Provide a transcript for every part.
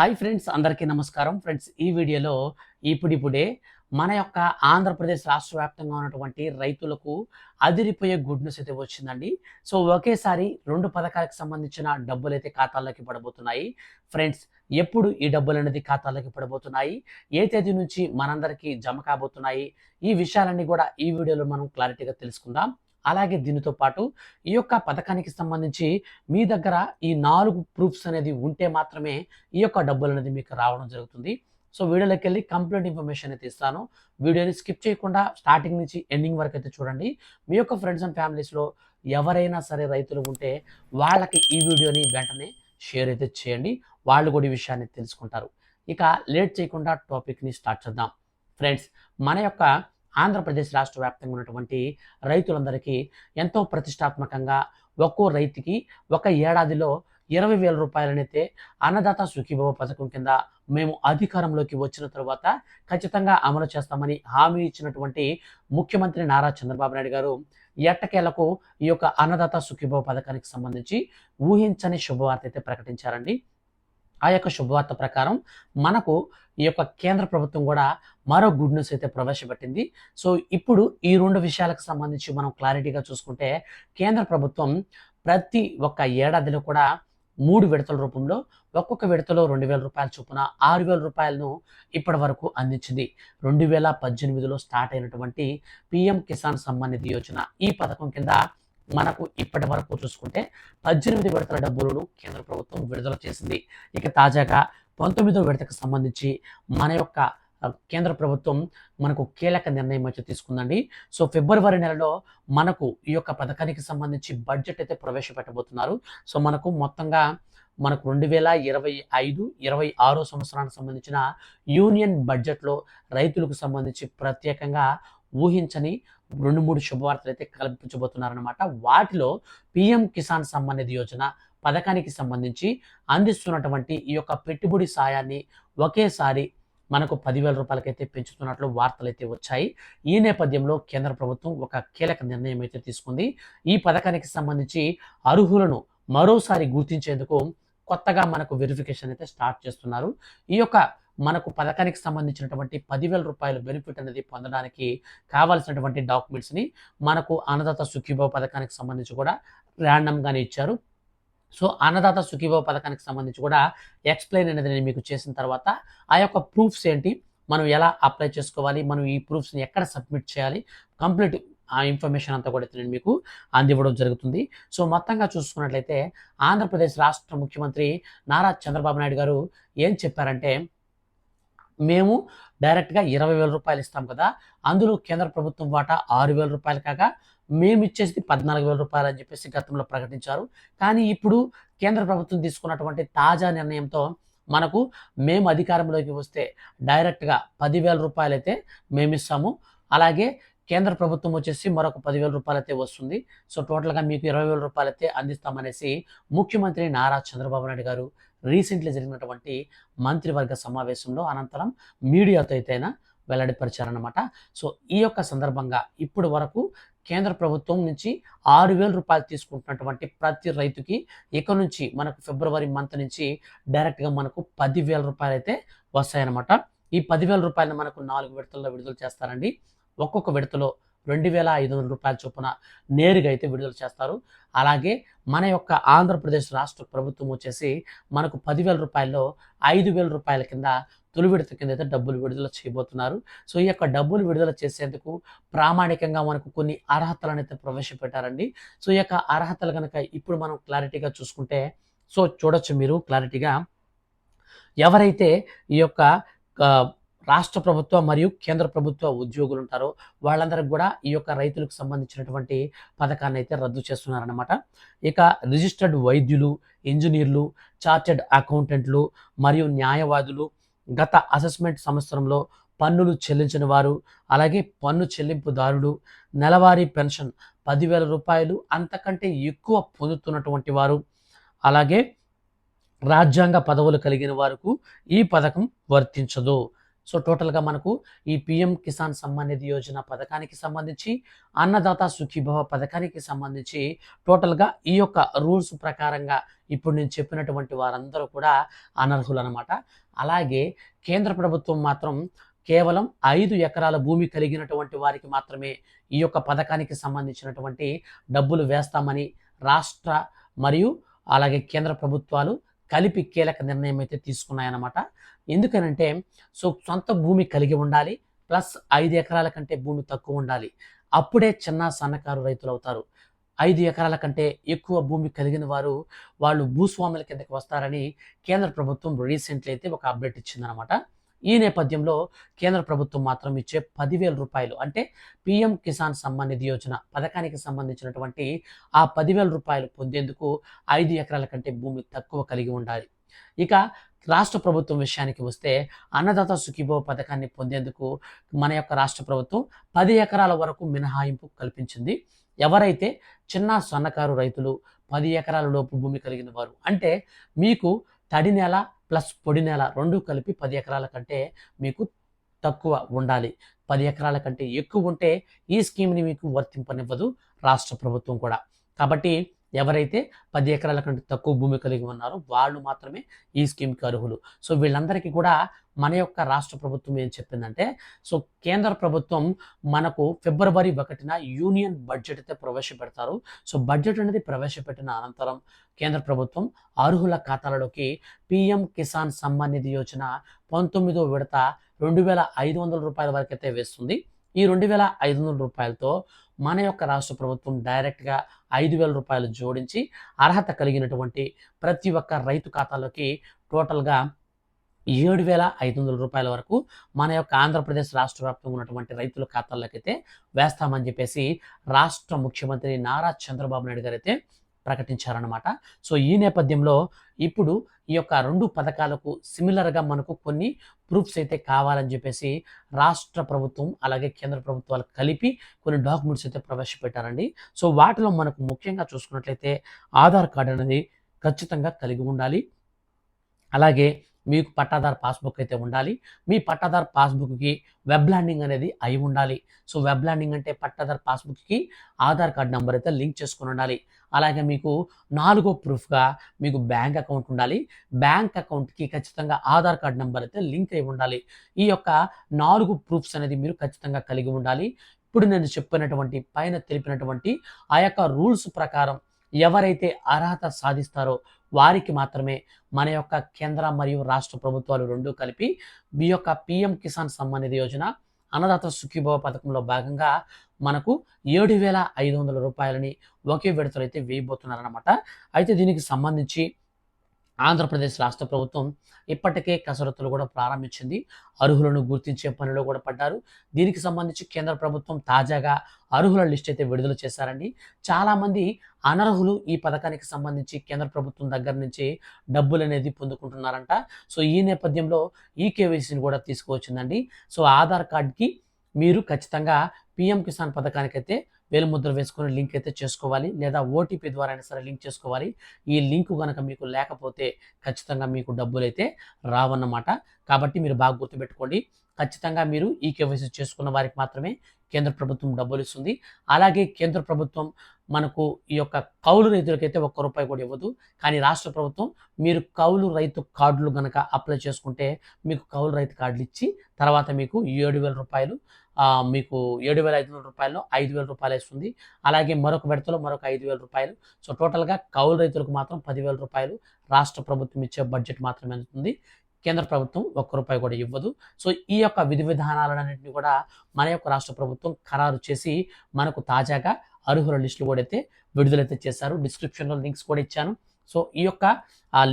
Hi friends అందరికీ నమస్కారం. Friends ఈ వీడియోలో ఇప్పుడిప్పుడే మన యొక్క ఆంధ్రప్రదేశ్ రాష్ట్ర వ్యాప్తంగా ఉన్నటువంటి రైతులకు అదిరిపోయే గుడ్ న్యూస్ అయితే వచ్చిందండి. సో ఒకేసారి రెండు పథకాలకు సంబంధించిన డబ్బులు అయితే ఖాతాల్లోకి పడబోతున్నాయి. ఫ్రెండ్స్ ఎప్పుడు ఈ డబ్బులు అనేది ఖాతాలోకి పడబోతున్నాయి? ఏ తేదీ నుంచి మనందరికీ జమ కాబోతున్నాయి? ఈ విషయాలన్నీ కూడా ఈ వీడియోలో మనం క్లారిటీగా తెలుసుకుందాం. అలాగే దీనితో పాటు ఈ యొక్క పథకానికి సంబంధించి మీ దగ్గర ఈ నాలుగు ప్రూఫ్స్ అనేది ఉంటే మాత్రమే ఈ యొక్క డబ్బులు అనేది మీకు రావడం జరుగుతుంది. సో వీడియోలోకి వెళ్ళి కంప్లీట్ ఇన్ఫర్మేషన్ అయితే ఇస్తాను. వీడియోని స్కిప్ చేయకుండా స్టార్టింగ్ నుంచి ఎండింగ్ వరకు అయితే చూడండి. మీ యొక్క ఫ్రెండ్స్ అండ్ ఫ్యామిలీస్లో ఎవరైనా సరే రైతులు ఉంటే వాళ్ళకి ఈ వీడియోని వెంటనే షేర్ అయితే చేయండి. వాళ్ళు కూడా ఈ విషయాన్ని తెలుసుకుంటారు. ఇక లేట్ చేయకుండా టాపిక్ని స్టార్ట్ చేద్దాం. ఫ్రెండ్స్ మన యొక్క ఆంధ్రప్రదేశ్ రాష్ట్ర వ్యాప్తంగా ఉన్నటువంటి రైతులందరికీ ఎంతో ప్రతిష్టాత్మకంగా ఒక్కో రైతుకి ఒక ఏడాదిలో ఇరవై వేల రూపాయలనైతే అన్నదాత సుఖీభవ పథకం కింద మేము అధికారంలోకి వచ్చిన తర్వాత ఖచ్చితంగా అమలు చేస్తామని హామీ ఇచ్చినటువంటి ముఖ్యమంత్రి నారా చంద్రబాబు నాయుడు గారు ఎట్టకేలకు ఈ యొక్క అన్నదాత సుఖీభవ పథకానికి సంబంధించి ఊహించని శుభవార్త అయితే ప్రకటించారండి. ఆ యొక్క శుభవార్త ప్రకారం మనకు ఈ యొక్క కేంద్ర ప్రభుత్వం కూడా మరో గుడ్ న్యూస్ అయితే ప్రవేశపెట్టింది. సో ఇప్పుడు ఈ రెండు విషయాలకు సంబంధించి మనం క్లారిటీగా చూసుకుంటే కేంద్ర ప్రభుత్వం ప్రతి ఒక్క ఏడాదిలో కూడా మూడు విడతల రూపంలో ఒక్కొక్క విడతలో రెండు వేల రూపాయల చొప్పున ఆరు వేల రూపాయలను ఇప్పటి వరకు అందించింది. రెండు వేల పద్దెనిమిదిలో స్టార్ట్ అయినటువంటి పిఎం కిసాన్ సమ్మాన్ నిధి యోజన ఈ పథకం కింద మనకు ఇప్పటి వరకు చూసుకుంటే పద్దెనిమిది విడతల డబ్బులను కేంద్ర ప్రభుత్వం విడుదల చేసింది. ఇక తాజాగా పంతొమ్మిదో విడతకు సంబంధించి మన యొక్క కేంద్ర ప్రభుత్వం మనకు కీలక నిర్ణయం అయితే తీసుకుందండి. సో ఫిబ్రవరి నెలలో మనకు ఈ యొక్క పథకానికి సంబంధించి బడ్జెట్ అయితే ప్రవేశపెట్టబోతున్నారు. సో మనకు మొత్తంగా మనకు రెండు వేల ఇరవై ఐదు ఇరవై ఆరో సంవత్సరానికి సంబంధించిన యూనియన్ బడ్జెట్లో రైతులకు సంబంధించి ప్రత్యేకంగా ఊహించని రెండు మూడు శుభవార్తలు అయితే కల్పించబోతున్నారనమాట వాటిలో పిఎం కిసాన్ సమ్మాన్ నిధి యోజన పథకానికి సంబంధించి అందిస్తున్నటువంటి ఈ యొక్క పెట్టుబడి సాయాన్ని ఒకేసారి మనకు పదివేల రూపాయలకైతే పెంచుతున్నట్లు వార్తలు అయితే వచ్చాయి. ఈ నేపథ్యంలో కేంద్ర ప్రభుత్వం ఒక కీలక నిర్ణయం అయితే తీసుకుంది. ఈ పథకానికి సంబంధించి అర్హులను మరోసారి గుర్తించేందుకు కొత్తగా మనకు వెరిఫికేషన్ అయితే స్టార్ట్ చేస్తున్నారు. ఈ యొక్క మనకు పథకానికి సంబంధించినటువంటి పదివేల రూపాయల బెనిఫిట్ అనేది పొందడానికి కావాల్సినటువంటి డాక్యుమెంట్స్ని మనకు అన్నదాత సుఖీభావ పథకానికి సంబంధించి కూడా ర్యాండమ్గానే ఇచ్చారు. సో అన్నదాత సుఖీభావ పథకానికి సంబంధించి కూడా ఎక్స్ప్లెయిన్ అనేది నేను మీకు చేసిన తర్వాత ఆ యొక్క ప్రూఫ్స్ ఏంటి మనం ఎలా అప్లై చేసుకోవాలి మనం ఈ ప్రూఫ్స్ని ఎక్కడ సబ్మిట్ చేయాలి కంప్లీట్ ఆ ఇన్ఫర్మేషన్ అంతా కూడా నేను మీకు అందివ్వడం జరుగుతుంది. సో మొత్తంగా చూసుకున్నట్లయితే ఆంధ్రప్రదేశ్ రాష్ట్ర ముఖ్యమంత్రి నారా చంద్రబాబు నాయుడు గారు ఏం చెప్పారంటే మేము డైరెక్ట్గా ఇరవై వేల రూపాయలు ఇస్తాం కదా అందులో కేంద్ర ప్రభుత్వం వాటా ఆరు వేల రూపాయలు కాగా మేము ఇచ్చేసి పద్నాలుగు వేల రూపాయలు అని చెప్పేసి గతంలో ప్రకటించారు. కానీ ఇప్పుడు కేంద్ర ప్రభుత్వం తీసుకున్నటువంటి తాజా నిర్ణయంతో మనకు మేము అధికారంలోకి వస్తే డైరెక్ట్గా పదివేల రూపాయలు అయితే మేము ఇస్తాము. అలాగే కేంద్ర ప్రభుత్వం వచ్చేసి మరొక పదివేల రూపాయలు అయితే వస్తుంది. సో టోటల్గా మీకు ఇరవై వేల రూపాయలు అయితే అందిస్తామనేసి ముఖ్యమంత్రి నారా చంద్రబాబు నాయుడు గారు రీసెంట్లీ జరిగినటువంటి మంత్రివర్గ సమావేశంలో అనంతరం మీడియాతో అయితేనా వెల్లడిపరిచారనమాట సో ఈ యొక్క సందర్భంగా ఇప్పుడు వరకు కేంద్ర ప్రభుత్వం నుంచి ఆరు వేల రూపాయలు తీసుకుంటున్నటువంటి ప్రతి రైతుకి ఇక నుంచి మనకు ఫిబ్రవరి మంత్ నుంచి డైరెక్ట్గా మనకు పదివేల రూపాయలు అయితే వస్తాయన్నమాట. ఈ పదివేల రూపాయలను మనకు నాలుగు విడతల్లో విడుదల చేస్తారండి. ఒక్కొక్క విడతలో రెండు వేల ఐదు వందల రూపాయల చొప్పున నేరుగా అయితే విడుదల చేస్తారు. అలాగే మన యొక్క ఆంధ్రప్రదేశ్ రాష్ట్ర ప్రభుత్వం వచ్చేసి మనకు పదివేల రూపాయల్లో ఐదు వేల రూపాయల కింద తొలి విడత కింద అయితే డబ్బులు విడుదల చేయబోతున్నారు. సో ఈ యొక్క డబ్బులు విడుదల చేసేందుకు ప్రామాణికంగా మనకు కొన్ని అర్హతలను అయితే ప్రవేశపెట్టారండి. సో ఈ యొక్క అర్హతలు కనుక ఇప్పుడు మనం క్లారిటీగా చూసుకుంటే సో చూడొచ్చు మీరు క్లారిటీగా. ఎవరైతే ఈ యొక్క రాష్ట్ర ప్రభుత్వ మరియు కేంద్ర ప్రభుత్వ ఉద్యోగులు ఉంటారో వాళ్ళందరికి కూడా ఈ యొక్క రైతులకు సంబంధించినటువంటి పథకాన్ని అయితే రద్దు చేస్తున్నారనమాట ఇక రిజిస్టర్డ్ వైద్యులు ఇంజనీర్లు చార్టెడ్ అకౌంటెంట్లు మరియు న్యాయవాదులు గత అసెస్మెంట్ సంవత్సరంలో పన్నులు చెల్లించిన వారు అలాగే పన్ను చెల్లింపుదారులు నెలవారీ పెన్షన్ పదివేల రూపాయలు అంతకంటే ఎక్కువ పొందుతున్నటువంటి వారు అలాగే రాజ్యాంగ పదవులు కలిగిన వారికి ఈ పథకం వర్తించదు. సో టోటల్గా మనకు ఈ పిఎం కిసాన్ సమ్మాన్ నిధి యోజన పథకానికి సంబంధించి అన్నదాత సుఖీభవ పథకానికి సంబంధించి టోటల్గా ఈ యొక్క రూల్స్ ప్రకారంగా ఇప్పుడు నేను చెప్పినటువంటి వారందరూ కూడా అనర్హులు అనమాట అలాగే కేంద్ర ప్రభుత్వం మాత్రం కేవలం ఐదు ఎకరాల భూమి కలిగినటువంటి వారికి మాత్రమే ఈ యొక్క పథకానికి సంబంధించినటువంటి డబ్బులు వేస్తామని రాష్ట్ర మరియు అలాగే కేంద్ర ప్రభుత్వాలు కలిపి కీలక నిర్ణయం అయితే తీసుకున్నాయన్నమాట. ఎందుకనంటే సో సొంత భూమి కలిగి ఉండాలి ప్లస్ ఐదు ఎకరాల కంటే భూమి తక్కువ ఉండాలి. అప్పుడే చిన్న సన్నకారు రైతులు అవుతారు. ఐదు ఎకరాల కంటే ఎక్కువ భూమి కలిగిన వారు వాళ్ళు భూస్వాముల కిందకి వస్తారని కేంద్ర ప్రభుత్వం రీసెంట్లీ అయితే ఒక అప్డేట్ ఇచ్చిందనమాట ఈ నేపథ్యంలో కేంద్ర ప్రభుత్వం మాత్రం ఇచ్చే పదివేల రూపాయలు అంటే పిఎం కిసాన్ సమ్మాన్ నిధి యోజన పథకానికి సంబంధించినటువంటి ఆ పదివేల రూపాయలు పొందేందుకు ఐదు ఎకరాల కంటే భూమి తక్కువ కలిగి ఉండాలి. ఇక రాష్ట్ర ప్రభుత్వం విషయానికి వస్తే అన్నదాత సుఖీభవ పథకాన్ని పొందేందుకు మన యొక్క రాష్ట్ర ప్రభుత్వం పది ఎకరాల వరకు మినహాయింపు కల్పించింది. ఎవరైతే చిన్న సన్నకారు రైతులు పది ఎకరాల లోపు భూమి కలిగిన వారు అంటే మీకు తడి నేల ప్లస్ పొడి నేల రెండు కలిపి పది ఎకరాల కంటే మీకు తక్కువ ఉండాలి. పది ఎకరాల కంటే ఎక్కువ ఉంటే ఈ స్కీమ్ని మీకు వర్తింపనివ్వదు రాష్ట్ర ప్రభుత్వం కూడా. కాబట్టి ఎవరైతే పది ఎకరాల కంటే తక్కువ భూమి కలిగి ఉన్నారో వాళ్ళు మాత్రమే ఈ స్కీమ్కి అర్హులు. సో వీళ్ళందరికీ కూడా మన యొక్క రాష్ట్ర ప్రభుత్వం ఏం చెప్పిందంటే సో కేంద్ర ప్రభుత్వం మనకు ఫిబ్రవరి ఒకటిన యూనియన్ బడ్జెట్ అయితే ప్రవేశపెడతారు. సో బడ్జెట్ అనేది ప్రవేశపెట్టిన అనంతరం కేంద్ర ప్రభుత్వం అర్హుల ఖాతాలలోకి పిఎం కిసాన్ సమ్మాన్ నిధి యోజన పంతొమ్మిదో విడత రెండు వేల ఐదు వందల రూపాయల వరకు అయితే వేస్తుంది. ఈ రెండు వేల ఐదు వందల రూపాయలతో మన యొక్క రాష్ట్ర ప్రభుత్వం డైరెక్ట్గా ఐదు వేల రూపాయలు జోడించి అర్హత కలిగినటువంటి ప్రతి ఒక్క రైతు ఖాతాలోకి టోటల్గా ఏడు వేల ఐదు వందల రూపాయల వరకు మన యొక్క ఆంధ్రప్రదేశ్ రాష్ట్ర వ్యాప్తంగా ఉన్నటువంటి రైతుల ఖాతాల్లోకైతే వేస్తామని చెప్పేసి రాష్ట్ర ముఖ్యమంత్రి నారా చంద్రబాబు నాయుడు గారు అయితే ప్రకటించారనమాట సో ఈ నేపథ్యంలో ఇప్పుడు ఈ యొక్క రెండు పథకాలకు సిమిలర్గా మనకు కొన్ని ప్రూఫ్స్ అయితే కావాలని చెప్పేసి రాష్ట్ర ప్రభుత్వం అలాగే కేంద్ర ప్రభుత్వాలు కలిపి కొన్ని డాక్యుమెంట్స్ అయితే ప్రవేశపెట్టారండి. సో వాటిలో మనకు ముఖ్యంగా చూసుకున్నట్లయితే ఆధార్ కార్డు అనేది ఖచ్చితంగా కలిగి ఉండాలి. అలాగే మీకు పట్టాదారు పాస్బుక్ అయితే ఉండాలి. మీ పట్టాదారు పాస్బుక్కి వెబ్ ల్యాండింగ్ అనేది అయి ఉండాలి. సో వెబ్ ల్యాండింగ్ అంటే పట్టాదారు పాస్బుక్కి ఆధార్ కార్డ్ నెంబర్ అయితే లింక్ చేసుకుని ఉండాలి. అలాగే మీకు నాలుగో ప్రూఫ్గా మీకు బ్యాంక్ అకౌంట్ ఉండాలి. బ్యాంక్ అకౌంట్కి ఖచ్చితంగా ఆధార్ కార్డ్ నెంబర్ అయితే లింక్ అయి ఉండాలి. ఈ యొక్క నాలుగు ప్రూఫ్స్ అనేది మీరు ఖచ్చితంగా కలిగి ఉండాలి. ఇప్పుడు నేను చెప్పినటువంటి పైన తెలిపినటువంటి ఆ యొక్క రూల్స్ ప్రకారం ఎవరైతే అర్హత సాధిస్తారో వారికి మాత్రమే మన యొక్క కేంద్ర మరియు రాష్ట్ర ప్రభుత్వాలు రెండు కలిపి మీ యొక్క పిఎం కిసాన్ సమ్మాన్ నిధి యోజన అన్నదాత సుఖీభవ పథకంలో భాగంగా మనకు ఏడు వేల ఐదు వందల రూపాయలని ఒకే విడతలు అయితే వేయబోతున్నారనమాట అయితే దీనికి సంబంధించి ఆంధ్రప్రదేశ్ రాష్ట్ర ప్రభుత్వం ఇప్పటికే కసరత్తులు కూడా ప్రారంభించింది. అర్హులను గుర్తించే పనిలో కూడా పడ్డారు. దీనికి సంబంధించి కేంద్ర ప్రభుత్వం తాజాగా అర్హుల లిస్ట్ అయితే విడుదల చేశారండి. చాలామంది అనర్హులు ఈ పథకానికి సంబంధించి కేంద్ర ప్రభుత్వం దగ్గర నుంచి డబ్బులు అనేది పొందుకుంటున్నారంట. సో ఈ నేపథ్యంలో ఈ కేవైసీని కూడా తీసుకువచ్చిందండి. సో ఆధార్ కార్డ్కి మీరు ఖచ్చితంగా పిఎం కిసాన్ పథకానికైతే వేలుముద్ర వేసుకొని లింక్ అయితే చేసుకోవాలి లేదా ఓటీపీ ద్వారా అయినా సరే లింక్ చేసుకోవాలి. ఈ లింక్ కనుక మీకు లేకపోతే ఖచ్చితంగా మీకు డబ్బులు అయితే రావన్నమాట. కాబట్టి మీరు బాగా గుర్తుపెట్టుకోండి. ఖచ్చితంగా మీరు ఈ కేవైసీ చేసుకున్న వారికి మాత్రమే కేంద్ర ప్రభుత్వం డబ్బులు ఇస్తుంది. అలాగే కేంద్ర ప్రభుత్వం మనకు ఈ యొక్క కౌలు రైతులకైతే ఒక్క రూపాయి కూడా ఇవ్వదు. కానీ రాష్ట్ర ప్రభుత్వం మీరు కౌలు రైతు కార్డులు కనుక అప్లై చేసుకుంటే మీకు కౌలు రైతు కార్డులు ఇచ్చి తర్వాత మీకు ఏడు వేల రూపాయలు మీకు ఏడు వేల ఐదు వందల రూపాయలు ఐదు వేల రూపాయలు ఇస్తుంది అలాగే మరొక విడతలో మరొక ఐదు వేల రూపాయలు. సో టోటల్గా కౌలు రైతులకు మాత్రం పదివేల రూపాయలు రాష్ట్ర ప్రభుత్వం ఇచ్చే బడ్జెట్ మాత్రమే అందుతుంది. కేంద్ర ప్రభుత్వం ఒక్క రూపాయి కూడా ఇవ్వదు. సో ఈ యొక్క విధి విధానాలన్నింటినీ కూడా మన యొక్క రాష్ట్ర ప్రభుత్వం ఖరారు చేసి మనకు తాజాగా అర్హుల లిస్టులు కూడా అయితే విడుదలైతే చేశారు. డిస్క్రిప్షన్లో లింక్స్ కూడా ఇచ్చాను. సో ఈ యొక్క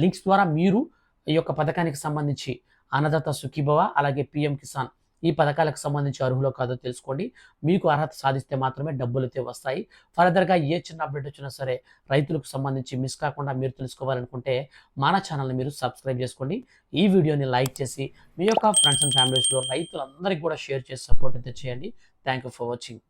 లింక్స్ ద్వారా మీరు ఈ యొక్క పథకానికి సంబంధించి అన్నదాత సుఖీభవ అలాగే పిఎం కిసాన్ ఈ పథకాలకు సంబంధించి అర్హులో కాదో తెలుసుకోండి. మీకు అర్హత సాధిస్తే మాత్రమే డబ్బులు అయితే వస్తాయి. ఫర్దర్గా ఏ చిన్న అప్డేట్ వచ్చినా సరే రైతులకు సంబంధించి మిస్ కాకుండా మీరు తెలుసుకోవాలనుకుంటే మన ఛానల్ని మీరు సబ్స్క్రైబ్ చేసుకోండి. ఈ వీడియోని లైక్ చేసి మీ యొక్క ఫ్రెండ్స్ అండ్ ఫ్యామిలీస్లో రైతులందరికీ కూడా షేర్ చేసి సపోర్ట్ అయితే చేయండి. Thank you for watching.